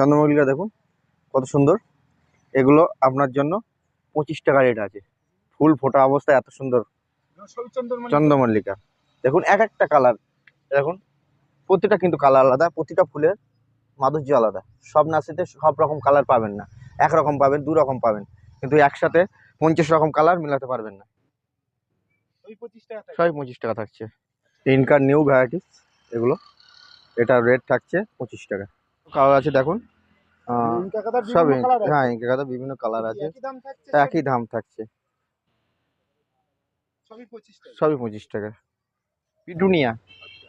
চন্দ্রমল্লিকা দেখুন কত সুন্দর। এগুলো আপনার জন্য পঁচিশ টাকা রেট আছে। ফুল ফোটা অবস্থায় এত সুন্দর। চন্দ্রমল্লিকা। দেখুন এক একটা কালার দেখুন প্রতিটা কিন্তু কালার আলাদা প্রতিটা ফুলের মাধুর্য আলাদা। সব নার্সারিতে সব রকম কালার পাবেন না। এক রকম পাবেন দু রকম পাবেন। কিন্তু একসাথে পঞ্চাশ রকম কালার মিলাতে পারবেন না। সবই পঁচিশ টাকা থাকছে। ইনকার নিউ ভ্যারাইটিস এগুলো। এটার রেট থাকছে পঁচিশ টাকা। কালার আছে দেখুন। আহ, সব হ্যাঁ কালার বিভিন্ন কালার আছে। একই দাম থাকছে সবই পঁচিশ টাকা। পিটুনিয়া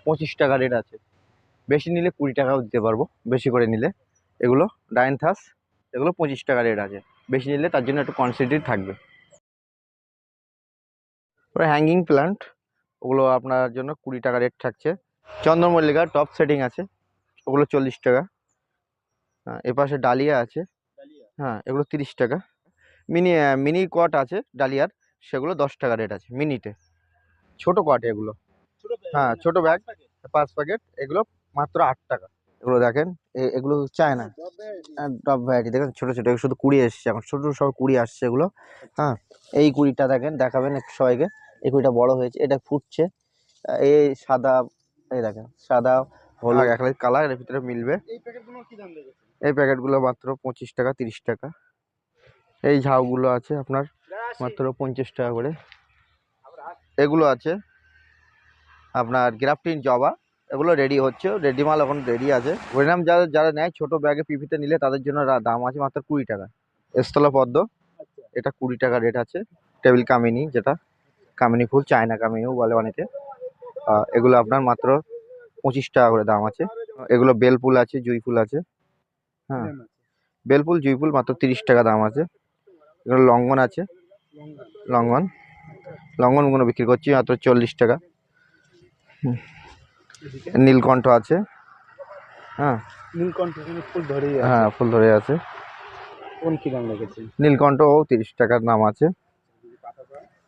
পঁচিশ টাকা রেট আছে। বেশি নিলে কুড়ি টাকাও দিতে পারব বেশি করে নিলে। এগুলো ডাইনথাস এগুলো পঁচিশ টাকা রেট আছে। বেশি নিলে তার জন্য একটু কনসেন্ট্রেট থাকবে। হ্যাঙ্গিং প্ল্যান্ট ওগুলো আপনার জন্য কুড়ি টাকা রেট থাকছে। চন্দ্রমল্লিকা টপ সেটিং আছে ওগুলো চল্লিশ টাকা। হ্যাঁ এপাশে ডালিয়া আছে। হ্যাঁ এগুলো তিরিশ টাকা। মিনি মিনি কট আছে ডালিয়ার সেগুলো দশ টাকা রেট আছে মিনিটে ছোট কট এগুলো। হ্যাঁ, ছোট ব্যাগ। পাঁচ প্যাকেট এগুলো মাত্র আট টাকা। এগুলো দেখেন এগুলো চায় না টপ ভ্যারাইটি দেখেন ছোটো ছোটো শুধু কুড়ি এসছে। এখন ছোটো সব কুড়ি আসছে এগুলো। হ্যাঁ এই কুড়িটা দেখেন দেখাবেন একটু সবাইকে। এই কুড়িটা বড় হয়েছে এটা ফুটছে। এই সাদা এই দেখেন সাদা হলুদ। এক কালারের ভিতরে মিলবে। এই প্যাকেটগুলো মাত্র পঁচিশ টাকা, তিরিশ টাকা। এই ঝাউগুলো আছে আপনার মাত্র পঞ্চাশ টাকা করে। এগুলো আছে আপনার গ্রাফটিন জবা, এগুলো রেডি হচ্ছে। রেডি মাল এখন রেডি আছে। ওরিনাম যারা যারা নেয়, ছোট ব্যাগে পিপিতে নিলে তাদের জন্য দাম আছে মাত্র কুড়ি টাকা। স্থলা পদ্ম, এটা কুড়ি টাকা রেট আছে। টেবিল কামিনী যেটা কামিনী ফুল চায়না কামিনীও বলে অনেকে। এগুলো আপনার মাত্র পঁচিশ টাকা করে দাম আছে। এগুলো বেল ফুল আছে, জুই ফুল আছে। হ্যাঁ। বেল ফুল জুই ফুল মাত্র তিরিশ টাকা দাম আছে। এগুলো লঙ্ঘন আছে। লঙ্ঘন লঙ্ঘনগুলো বিক্রি করছি মাত্র চল্লিশ টাকা। নীলকণ্ঠ আছে। হ্যাঁ। নীলকণ্ঠ ফুল হ্যাঁ ধরে আছে। কোন কি দাম রেখেছেন? নীলকণ্ঠ ও তিরিশ টাকার নাম আছে।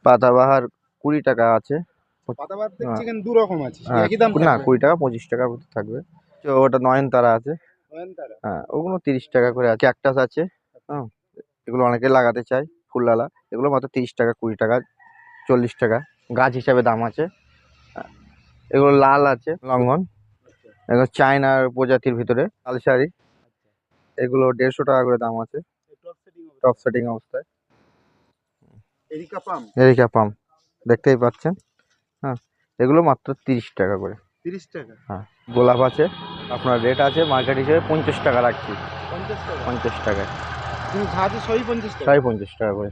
পাতাবাহার কুড়ি টাকা আছে। হ্যাঁ। হ্যাঁ, না কুড়ি টাকা পঁচিশ টাকার মতো থাকবে। তো ওটা নয়নতারা আছে। হ্যাঁ ওগুলো তিরিশ টাকা করে আছে। ক্যাকটাস আছে হ্যাঁ এগুলো অনেকে লাগাতে চায় ফুললালা এগুলো মাত্র তিরিশ টাকা কুড়ি টাকা চল্লিশ টাকা। গাছ হিসাবে দাম আছে। এগুলো লাল আছে লঙ্ঘন এগুলো চায়নার প্রজাতির ভিতরে লাল শাড়ি। এগুলো দেড়শো টাকা করে দাম আছে। টপ সেটিং অবস্থায়? Areca palm? এরিকা পাম দেখতেই পাচ্ছেন। হ্যাঁ এগুলো মাত্র তিরিশ টাকা করে। 30 টাকা? হ্যাঁ গোলাপ আছে। আপনার রেট আছে মার্কেট হিসেবে পঞ্চাশ টাকা রাখছি। 50 টাকা? পঞ্চাশ টাকায়। কিন্তু ঝাঁঝি সবই 50 টাকা? পঞ্চাশ টাকা করে।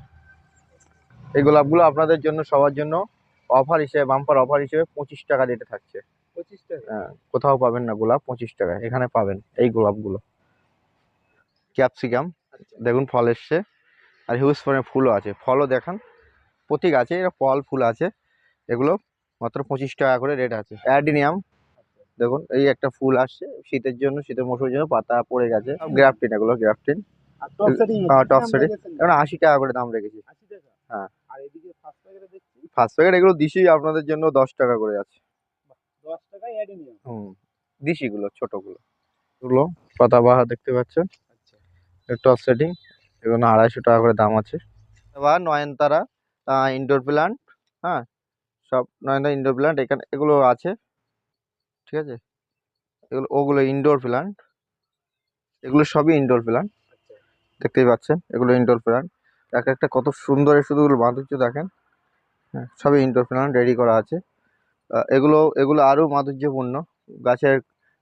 এই গোলাপগুলো আপনাদের জন্য সবার জন্য অফার হিসেবে বাম্পার অফার হিসেবে পঁচিশ টাকা রেটে থাকছে। 25 টাকা? হ্যাঁ, কোথাও পাবেন না গোলাপ পঁচিশ টাকায়। এখানে পাবেন এই গোলাপগুলো। ক্যাপসিকাম আচ্ছা। দেখুন ফল এসছে। আর হিউজ পরিমাণে ফুলও আছে। ফলও দেখান। প্রতি আছে এরা ফল ফুল আছে। এগুলো মাত্র পঁচিশ টাকা করে রেট আছে। অ্যাডিনিয়াম দেখুন এই একটা ফুল আসছে শীতের জন্য শীতের মৌসুমের জন্য পাতা পড়ে গেছে। গ্রাফটিন এগুলো গ্রাফটিন টপ সেটিং এখন আশি টাকা করে দাম রেখেছি। 80 টাকা? হ্যাঁ। ফার্স্ট প্যাকেটে এগুলো দিশি আপনাদের জন্য দশ টাকা করে আছে 10 টাকায় অ্যাডেনিয়াম। হুম দিশিগুলো ছোটোগুলো। এগুলো পাতাবাহার দেখতে পাচ্ছেন। আচ্ছা। টপ সেটিং এগুলো আড়াইশো টাকা করে দাম আছে। বা নয়নতারা ইনডোর প্ল্যান্ট হ্যাঁ সব নয়নতারা ইনডোর প্ল্যান্ট এখানে এগুলো আছে। ঠিক আছে? এগুলো, ওগুলো ইনডোর প্ল্যান্ট এগুলো সবই ইনডোর প্ল্যান্ট দেখতেই পাচ্ছেন, এগুলো ইনডোর প্ল্যান্ট এক একটা কত সুন্দর শুধু এগুলো মাধুর্য দেখেন। হ্যাঁ সবই ইনডোর প্ল্যান্ট রেডি করা আছে। এগুলো এগুলো আরও মাধুর্যপূর্ণ। গাছের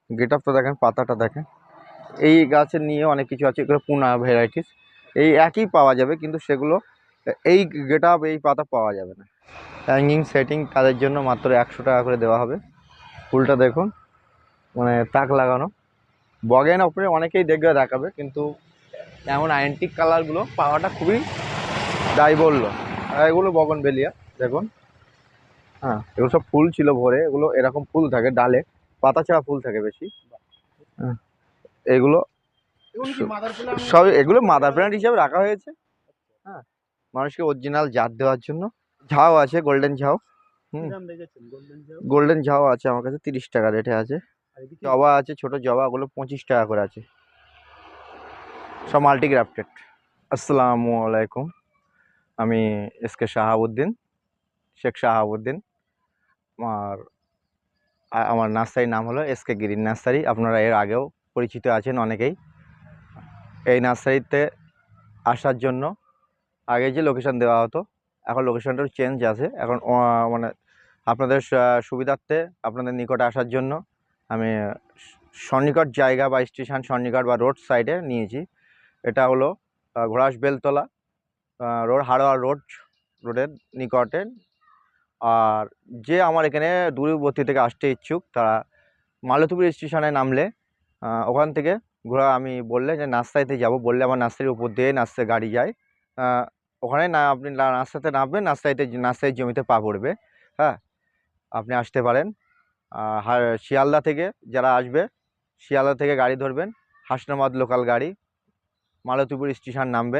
গেট আপটা দেখেন, পাতাটা দেখেন। এই গাছের নিয়ে অনেক কিছু আছে, এগুলো পুনা ভ্যারাইটিস এই একই পাওয়া যাবে, কিন্তু সেগুলো, এই গেট এই পাতা পাওয়া যাবে না। হ্যাঙ্গিং সেটিং তাদের জন্য মাত্র একশো টাকা করে দেওয়া হবে। ফুলটা দেখুন মানে তাক লাগানো। বগেন ওপরে অনেকেই দেখবে দেখাবে কিন্তু এমন আইনটিক কালারগুলো পাওয়াটা খুবই দায়বল্য আর এগুলো বগন বেলিয়া দেখুন। হ্যাঁ এগুলো সব ফুল ছিল ভরে এগুলো এরকম ফুল থাকে ডালে পাতা ছাড়া ফুল থাকে বেশি। হ্যাঁ এগুলো সব এগুলো মাদার প্ল্যান্ট হিসাবে রাখা হয়েছে। হ্যাঁ মানুষকে অরিজিনাল জাত দেওয়ার জন্য। ঝাউ আছে গোল্ডেন ঝাউ গোল্ডেন ঝাউ আছে আমার কাছে তিরিশ টাকা রেটে আছে। জবা আছে ছোট জবা ওগুলো পঁচিশ টাকা করে আছে। সব মাল্টিগ্রাফটেড আসসালামু আলাইকুম। আমি এস কে শাহাবুদ্দিন শেখ শাহাবুদ্দিন। আমার আমার নার্সারির নাম হলো এস কে গ্রিন নার্সারি। আপনারা এর আগেও পরিচিত আছেন অনেকেই। এই নার্সারিতে আসার জন্য আগে যে লোকেশন দেওয়া হতো এখন লোকেশনটাও চেঞ্জ আছে। এখন মানে আপনাদের সুবিধার্থে আপনাদের নিকটে আসার জন্য আমি সন্নিকট জায়গা বা স্টেশন সন্নিকট বা রোড সাইডে নিয়েছি। এটা হলো ঘোড়াস বেলতলা রোড, হাড়োয়া রোড, রোডের নিকটে। আর যে আমার এখানে দূরবর্তী থেকে আসতে ইচ্ছুক, তারা মালতীপুর স্টেশনে নামলে ওখান থেকে ঘোড়া আমি বললে যে, নার্সারিতে যাব। বললে আমার নার্সারির উপর দিয়ে নার্সারি গাড়ি যায়। ওখানে না, আপনি রাস্তাতে নামবেন নার্সারিতে রাস্তায় জমিতে পা পড়বে হ্যাঁ? আপনি আসতে পারেন। আর শিয়ালদা থেকে যারা আসবে, শিয়ালদা থেকে গাড়ি ধরবেন, হাসনাবাদ লোকাল গাড়ি, মালতীপুর স্টেশন নামবে।